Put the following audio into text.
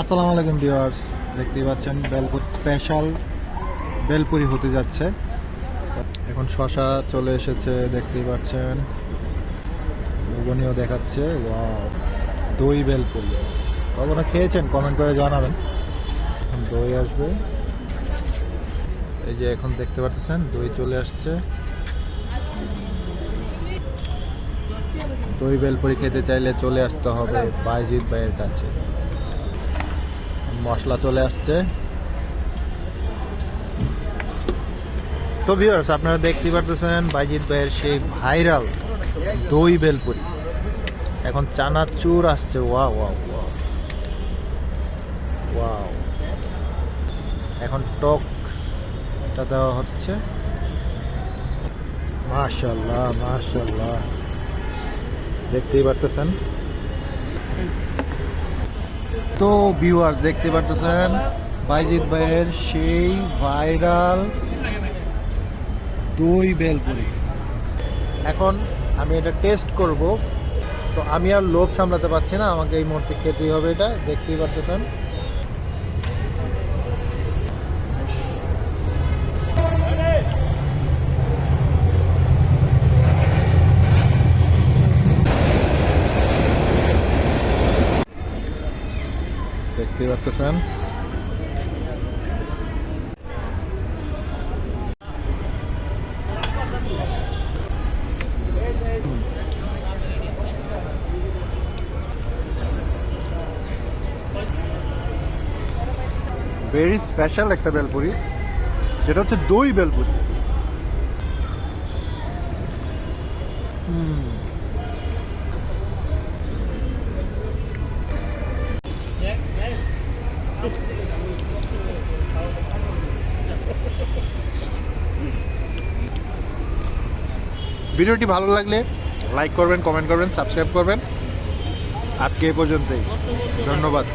আসসালামু আলাইকুম ভিউয়ার্স, দেখতেই পাচ্ছেন বেলপুর স্পেশাল বেলপুরি হতে যাচ্ছে। এখন শশা চলে এসেছে, দেখতেই পাচ্ছেন। ঘুগনিও দেখাচ্ছে দই বেলপুরি। কখনো খেয়েছেন? কমেন্ট করে জানাবেন। দই আসবে। এই যে এখন দেখতে পাচ্ছেন, দই চলে আসছে। দই বেলপুরি খেতে চাইলে চলে আসতে হবে বাইজিৎ ভাইয়ের কাছে। মশলা চলে আসছে। তো ভিউয়ার্স আপনারা দেখতে পারতেছেন বাইজিৎ ভাইয়ের সেই ভাইরাল দই বেলপুরি এখন চানাচুর আসছে। ওয়া ওয়া ওয়া ওয়াও। এখন টকটা দেওয়া হচ্ছে। মাশাল্লাহ মাশাল্লাহ। দেখতেই পারতেছেন। তো ভিউয়ার্স দেখতে পারতেছেন, বাইজিৎ ভাইয়ের সেই ভাইরাল দই বেলপুরি। এখন আমি এটা টেস্ট করব। তো আমি আর লোভ সামলাতে পারছি না, আমাকে এই মুহূর্তে খেতেই হবে এটা, দেখতেই পারতেছেন। দেখতেই পাচ্ছেন ভেরি স্পেশাল একটা বেলপুরি যেটা হচ্ছে দই বেলপুরি হুম ভিডিওটি ভালো লাগলে লাইক করবেন কমেন্ট করবেন সাবস্ক্রাইব করবেন। আজকে এ পর্যন্তই। ধন্যবাদ।